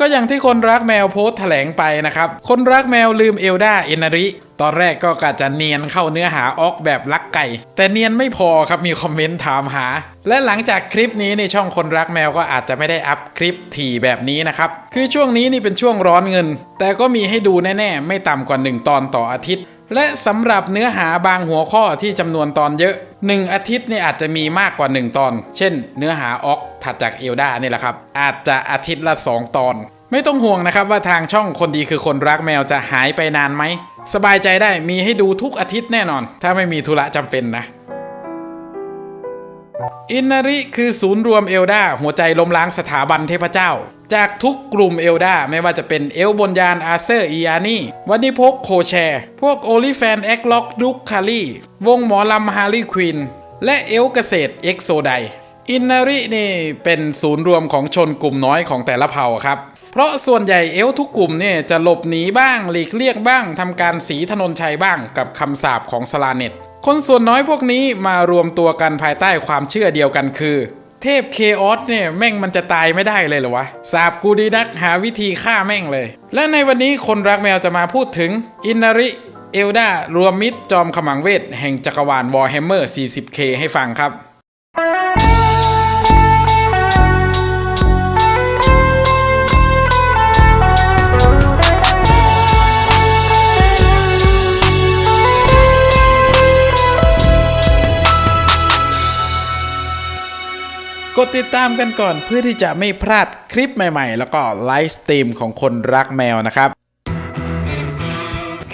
ก็อย่างที่คนรักแมวโพสต์แถลงไปนะครับ คนรักแมวลืมเอลดาเอนาริ ตอนแรกก็กะจะเนียนเข้าเนื้อหาออกแบบลักไก่ แต่เนียนไม่พอครับมีคอมเมนต์ถามหา และหลังจากคลิปนี้ในช่องคนรักแมวก็อาจจะไม่ได้อัพคลิปถี่แบบนี้นะครับ คือช่วงนี้นี่เป็นช่วงร้อนเงิน แต่ก็มีให้ดูแน่ ๆ ไม่ต่ำกว่า 1 ตอนต่ออาทิตย์ และสำหรับเนื้อหาบางหัวข้อที่จำนวนตอนเยอะ 1 อาทิตย์นี่อาจจะมีมากกว่า 1 ตอน เช่น เนื้อหาออกถัดจากเอลดานี่แหละครับ อาจจะอาทิตย์ละ 2 ตอน ไม่ต้องห่วงนะครับว่าทางช่องคนดีคือคนรักแมวจะหายไปนานไหม สบายใจได้มีให้ดูทุกอาทิตย์แน่นอน ถ้าไม่มีธุระจำเป็นนะอินนาริคือศูนย์รวมเอลดาหัวใจล้มล้างสถาบันเทพเจ้า จากทุกกลุ่มเอลดาไม่ว่าจะเป็นเอลบนยานอาเซอร์อีอานี่วันนี้พกโคแชร์ พวกโอลิแฟนแอคล็อกดุกคารีวงหมอลำฮารีควิน และเอลเกษตรเอ็กโซไดอินนารินี่เป็นศูนย์รวมของชนกลุ่มน้อยของแต่ละเผ่าครับ เพราะส่วนใหญ่เอลทุกกลุ่มเนี่ยจะหลบหนีบ้างหลีกเลี่ยงบ้างทำการสีถนนชัยบ้างกับคำสาปของสลาเน็ตคนส่วนน้อยพวกนี้มารวมตัวกันภายใต้ความเชื่อเดียวกันคือ เทพเคออสเนี่ยแม่งมันจะตายไม่ได้เลยเหรอวะ สาบกูดีนักหาวิธีฆ่าแม่งเลย และในวันนี้คนรักแมวจะมาพูดถึงอินนาริเอลดารวมมิตรจอมขมังเวทแห่งจักรวาลวอร์แฮมเมอร์ 40K ให้ฟังครับ กดติดตามกันก่อนเพื่อที่จะไม่พลาดคลิปใหม่ๆ แล้วก็ไลฟ์สตรีมของคนรักแมวนะครับ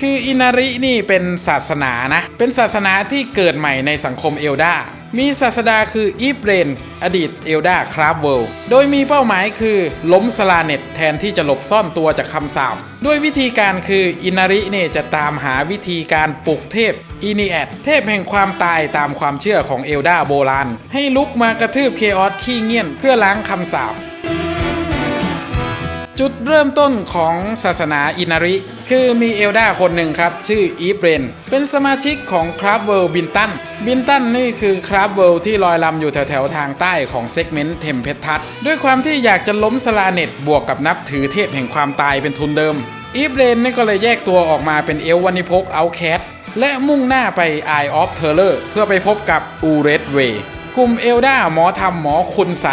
คืออินารินี่เป็นศาสนานะ เป็นศาสนาที่เกิดใหม่ในสังคมเอลดา มีศาสดาคืออีฟเรน อดีตเอลดาคราฟเวิลด์โดยมีเป้าหมายคือล้มสลาเน็ตแทนที่จะหลบซ่อนตัวจากคำสาปด้วยวิธีการคืออินาริเนี่ยจะตามหาวิธีการปลุกเทพอินีแอดเทพแห่งความตายตามความเชื่อของเอลดาโบราณ ให้ลุกมากระทืบเคออสขี้เงียนเพื่อล้างคำสาป จุดเริ่มต้นของศาสนาอินาริ คือมีเอลดาคนหนึ่งครับ ชื่ออีฟเรน เป็นสมาชิกของคราฟเวิลบินตันบินตันนี่คือคราฟเวิลที่ลอยลำอยู่แถวๆทางใต้ของเซกเมนต์เทมเพทัสด้วยความที่อยากจะล้มสลาเน็ตบวกกับนับถือเทพแห่งความตายเป็นทุนเดิมอีฟเรนนี่ก็เลยแยกตัวออกมาเป็นเอลวันิพกเอาแคทและมุ่งหน้าไป Eye of Terror เพื่อไปพบกับอูเรดเวกลุ่มเอลดาหมอธรรมหมอคุณใส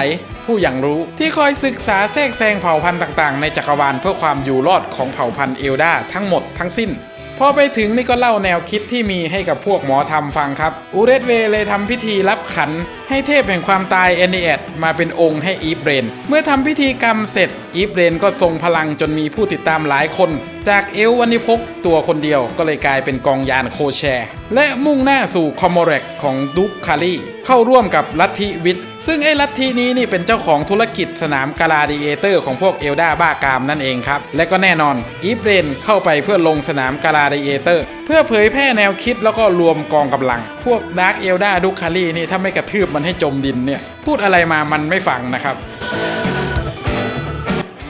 ผู้อย่างรู้ ที่คอยศึกษาแทรกแซงเผ่าพันธุ์ต่างๆ ในจักรวาลเพื่อความอยู่รอดของเผ่าพันธุ์เอลดาทั้งหมดทั้งสิ้นพอไปถึงนี่ก็เล่าแนวคิดที่มีให้กับพวกหมอทำฟังครับอูเรสเวเลยทำพิธีรับขัน ให้เทพแห่งความตายแอนนีแอดมาเป็นองค์ให้อีฟเรน เมื่อทำพิธีกรรมเสร็จอีฟเรนก็ทรงพลังจนมีผู้ติดตามหลายคน จากเอลวันนิพกตัวคนเดียวก็เลยกลายเป็นกองยานโคแชร์และมุ่งหน้าสู่คอมโมเรกของดุกคารีเข้าร่วมกับลัทธิวิทย์ซึ่งไอ้ลัทธินี้นี่เป็นเจ้าของธุรกิจสนามกาลาดิเอเตอร์ของพวกเอลดาบ้ากามนั่นเองครับ และก็แน่นอนอีฟเรนเข้าไปเพื่อลงสนามกาลาดิเอเตอร์ เพื่อเผยแพร่แนวคิดแล้วก็รวมกองกำลัง พวกดาร์กเอลดาดุคารีนี่ถ้าไม่กระทืบมันให้จมดินเนี่ยพูดอะไรมามันไม่ฟังนะครับ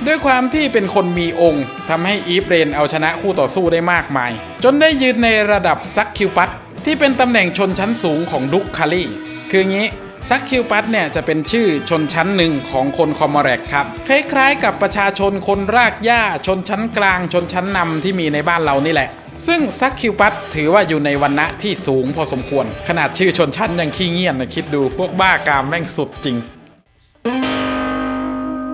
ด้วยความที่เป็นคนมีองค์ทำให้อีฟเรนเอาชนะคู่ต่อสู้ได้มากมาย จนได้ยืนในระดับซักคิวปัตที่เป็นตำแหน่งชนชั้นสูงของดุกคารีคืองี้ซักคิวปัตเนี่ยจะเป็นชื่อชนชั้นหนึ่งของคนคอมมอแรกครับ คล้ายๆ กับประชาชนคนรากหญ้าชนชั้นกลางชนชั้นนำที่มีในบ้านเรานี่แหละ ซึ่งซักคิวปัตถือว่าอยู่ในวันณะที่สูงพอสมควร ขนาดชื่อชนชั้นยังขี้เงียนนะคิดดูพวกบ้ากามแม่งสุดจริง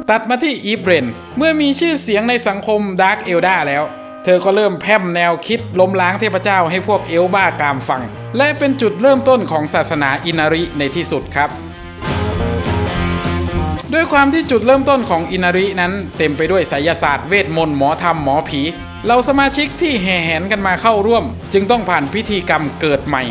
ตัดมาที่อีฟเรน เมื่อมีชื่อเสียงในสังคมดาร์กเอลดาแล้ว เธอก็เริ่มแพร่มแนวคิดล้มล้างเทพเจ้าให้พวกเอลบ้ากามฟัง และเป็นจุดเริ่มต้นของศาสนาอินาริในที่สุดครับ ด้วยความที่จุดเริ่มต้นของอินารินั้นเต็มไปด้วยไสยศาสตร์เวทมนต์หมอธรรมหมอผี เราสมาชิกที่แห่แหนกันมาเข้าร่วม จึงต้องผ่านพิธีกรรมเกิดใหม่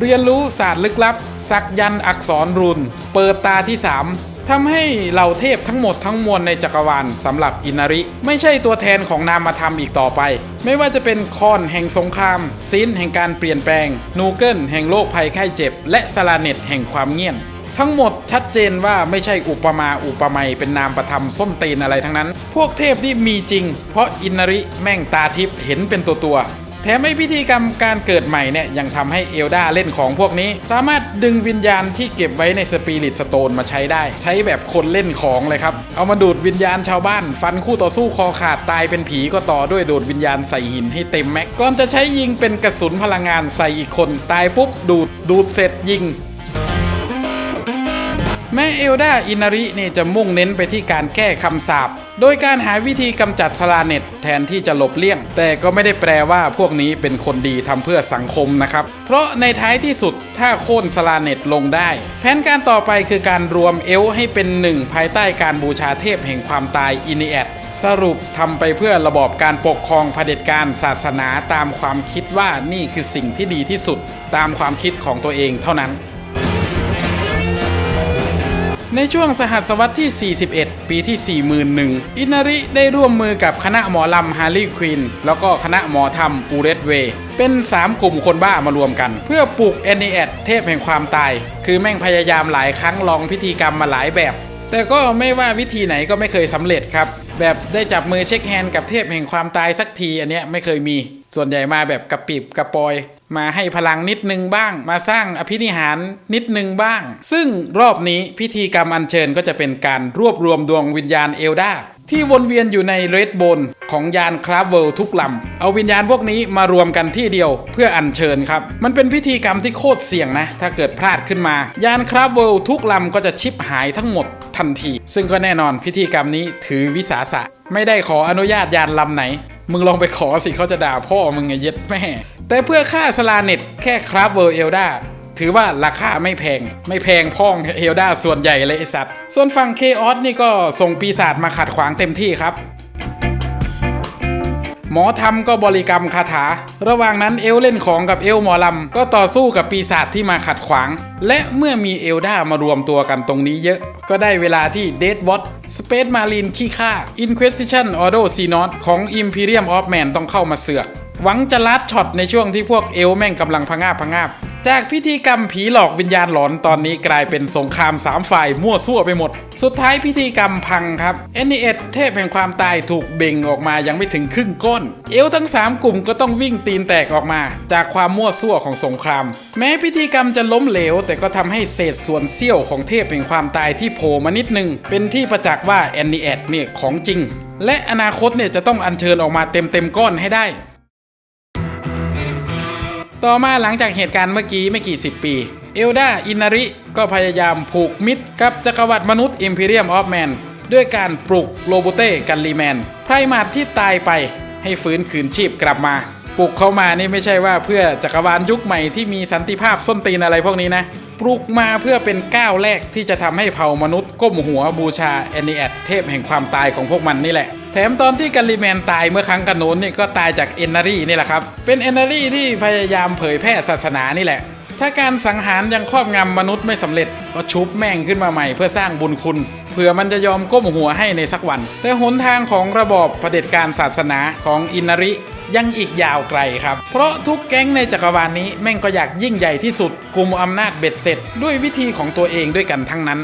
เรียนรู้ศาสตร์ลึกลับ สักยันอักษรรุน เปิดตาที่ 3ทำให้เหล่าเทพทั้งหมดทั้งมวลในจักรวาลสำหรับอินาริ ไม่ใช่ตัวแทนของนามธรรมอีกต่อไป ไม่ว่าจะเป็นคอนแห่งสงครามซินแห่งการเปลี่ยนแปลง นูเกิลแห่งโรคภัยไข้เจ็บ และสลาเน็ตแห่งความเงียบ ทั้งหมดชัดเจนว่าไม่ใช่อุปมาอุปไมยเป็นนามประธรรมส้นตีนอะไรทั้งนั้น พวกเทพที่มีจริง เพราะอินนาริแม่งตาทิพย์เห็นเป็นตัวตัวแถมไอพิธีกรรมการเกิดใหม่เนี่ยยังทำให้เอลดาเล่นของพวกนี้ สามารถดึงวิญญาณที่เก็บไว้ในสปิริตสโตนมาใช้ได้ ใช้แบบคนเล่นของเลยครับ เอามาดูดวิญญาณชาวบ้าน ฟันคู่ต่อสู้คอขาดตายเป็นผีก็ต่อด้วยโดดวิญญาณใส่หินให้เต็มแม็กก่อนจะใช้ยิงเป็นกระสุนพลังงานใส่อีกคน ตายปุ๊บดูดดูดเสร็จยิง แม่เอลดาอินาริเนี่จะมุ่งเน้นไปที่การแก้คำสาปโดยการหาวิธีกำจัดสลาเน็ตแทนที่จะหลบเลี่ยง แต่ก็ไม่ได้แปลว่าพวกนี้เป็นคนดีทำเพื่อสังคมนะครับ เพราะในท้ายที่สุดถ้าโค่นสลาเน็ตลงได้ แผนการต่อไปคือการรวมเอลให้เป็นหนึ่งภายใต้การบูชาเทพแห่งความตายอินิแอดสรุปทำไปเพื่อระบอบการปกครองเผด็จการศาสนาตามความคิดว่านี่คือสิ่งที่ดีที่สุด ตามความคิดของตัวเองเท่านั้น ในช่วงสหัสวรรษที่ 41 ปีที่ 41,000 อินาริได้ร่วมมือกับคณะหมอลำฮาร์ลีควีนแล้วก็คณะหมอธรรมอูเรตเวเป็น 3 กลุ่มคนบ้ามารวมกัน เพื่อปลุกแอนนีแอดเทพแห่งความตาย คือแม่งพยายามหลายครั้งลองพิธีกรรมมาหลายแบบ แต่ก็ไม่ว่าวิธีไหนก็ไม่เคยสำเร็จครับ แบบได้จับมือเช็คแฮนด์กับเทพแห่งความตายสักทีอันเนี้ยไม่เคยมี ส่วนใหญ่มาแบบกระปิบกระปอย มาให้พลังนิดนึงบ้าง มาสร้างอภินิหารนิดนึงบ้าง ซึ่งรอบนี้พิธีกรรมอัญเชิญก็จะเป็นการรวบรวมดวงวิญญาณเอลดาที่วนเวียนอยู่ในเรดโบนของยานคราฟเวิลทุกลำ เอาวิญญาณพวกนี้มารวมกันที่เดียวเพื่ออัญเชิญครับ มันเป็นพิธีกรรมที่โคตรเสี่ยงนะ ถ้าเกิดพลาดขึ้นมา ยานคราฟเวิลทุกลำก็จะชิปหายทั้งหมดทันที ซึ่งก็แน่นอนพิธีกรรมนี้ถือวิสาสะ ไม่ได้ขออนุญาตยานลำไหน มึงลองไปขอสิเขาจะด่าพ่อมึงไงเย็ดแม่ แต่เพื่อค่าสลาเน็ตแค่คราฟเวอร์เอลดาถือว่าราคาไม่แพง ไม่แพงพ่องเอลดาส่วนใหญ่เลยไอสัตว์ ส่วนฝั่งเคออสนี่ก็ส่งปีศาจมาขัดขวางเต็มที่ครับ มอทำก็บริกรรมคาถา ระหว่างนั้นเอลเล่นของกับเอลหมอลำก็ต่อสู้กับปีศาจที่มาขัดขวาง และเมื่อมีเอลดามารวมตัวกันตรงนี้เยอะ ก็ได้เวลาที่เดดวอตสเปซมารีนขี้ข้า Inquisition Ordo c n o t ของ Imperium of Man ต้องเข้ามาเสือก หวังจะลัดช็อตในช่วงที่พวกเอลแม่งกำลังพังาบพังาบ จากพิธีกรรมผีหลอกวิญญาณหลอนตอนนี้กลายเป็นสงครามสามฝ่ายมั่วซั่วไปหมด สุดท้ายพิธีกรรมพังครับเอนีเอเทพแห่งความตายถูกเบ่งออกมายังไม่ถึงครึ่งก้น เอลทั้ง 3 กลุ่มก็ต้องวิ่งตีนแตกออกมา จากความมั่วซั่วของสงคราม แม้พิธีกรรมจะล้มเหลว แต่ก็ทำให้เศษส่วนเสี้ยวของเทพแห่งความตายที่โผล่มานิดนึง เป็นที่ประจักษ์ว่าแอนนีเอเนี่ยของจริงและอนาคตเนี่ยจะต้องอัญเชิญออกมาเต็มเต็มก้อนให้ได้ ต่อมาหลังจากเหตุการณ์เมื่อกี้ไม่กี่สิบปี เอลดาอินาริก็พยายามผูกมิตรกับจักรวรรดิมนุษย์ Imperium of Man ด้วยการปลุกโลโบเต้กันลีแมน ไพรมาทที่ตายไปให้ฟื้นคืนชีพกลับมา ปลุกเขามานี่ไม่ใช่ว่าเพื่อจักรวาลยุคใหม่ที่มีสันติภาพส้นตีนอะไรพวกนี้นะ ปลุกมาเพื่อเป็นก้าวแรกที่จะทำให้เผ่ามนุษย์ก้มหัวบูชาแอนนีแอดเทพแห่งความตายของพวกมันนี่แหละ แถมตอนที่กันลีแมนตายเมื่อครั้งกันโน้นนี่ก็ตายจากเอนนารีนี่แหละครับ เป็นเอนนารีที่พยายามเผยแพร่ศาสนานี่แหละ ถ้าการสังหารยังครอบงำมนุษย์ไม่สำเร็จ ก็ชุบแม่งขึ้นมาใหม่เพื่อสร้างบุญคุณเผื่อมันจะยอมก้มหัวให้ในสักวัน แต่หนทางของระบอบเผด็จการศาสนาของอินนาริยังอีกยาวไกลครับ เพราะทุกแก๊งในจักรวาลนี้แม่งก็อยากยิ่งใหญ่ที่สุดกุมอำนาจเบ็ดเสร็จ ด้วยวิธีของตัวเองด้วยกันทั้งนั้น